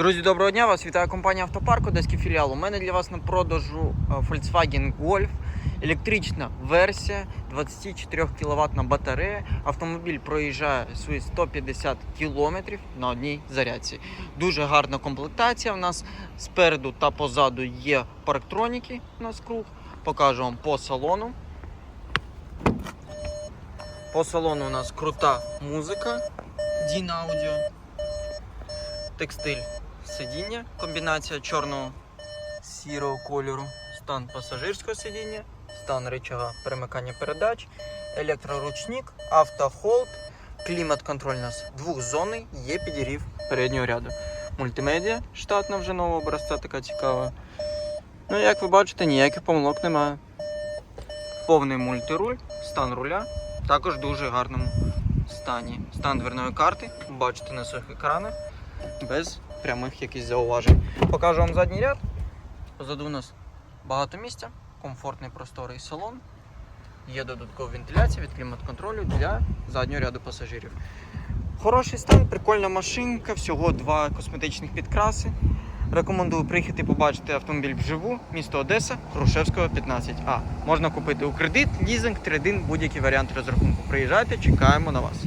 Друзі, доброго дня! Вас вітає компанія Автопарк, Одеський філіал. У мене для вас на продажу е, Volkswagen Golf, електрична версія, 24 кВт батарея. Автомобіль проїжджає свої 150 км на одній зарядці. Дуже гарна комплектація. У нас спереду та позаду є парктроніки у нас круг. Покажу вам по салону. По салону у нас крута музика, DIN Audio, текстиль сидіння, комбінація чорного сірого кольору, стан пасажирського сидіння, стан рычага перемикання передач, електроручник, автохолд, клімат-контроль у нас двохзонний, є підігрів переднього ряду. Мультимедіа штатна вже нового образця, така цікава. Ну, як ви бачите, ніяких помилок немає. Повний мультируль, стан руля, також в дуже гарному стані. Стан дверної карти, бачите на своїх екранах, без прямих якихось зауважень. Покажу вам задній ряд. Позаду у нас багато місця, комфортний просторий салон. Є додаткова вентиляція від клімат-контролю для заднього ряду пасажирів. Хороший стан, прикольна машинка, всього два косметичних підкраси. Рекомендую приїхати побачити автомобіль вживу, місто Одеса, Грушевського 15А. Можна купити у кредит, лізинг, трейдинг, будь-який варіант розрахунку. Приїжджайте, чекаємо на вас.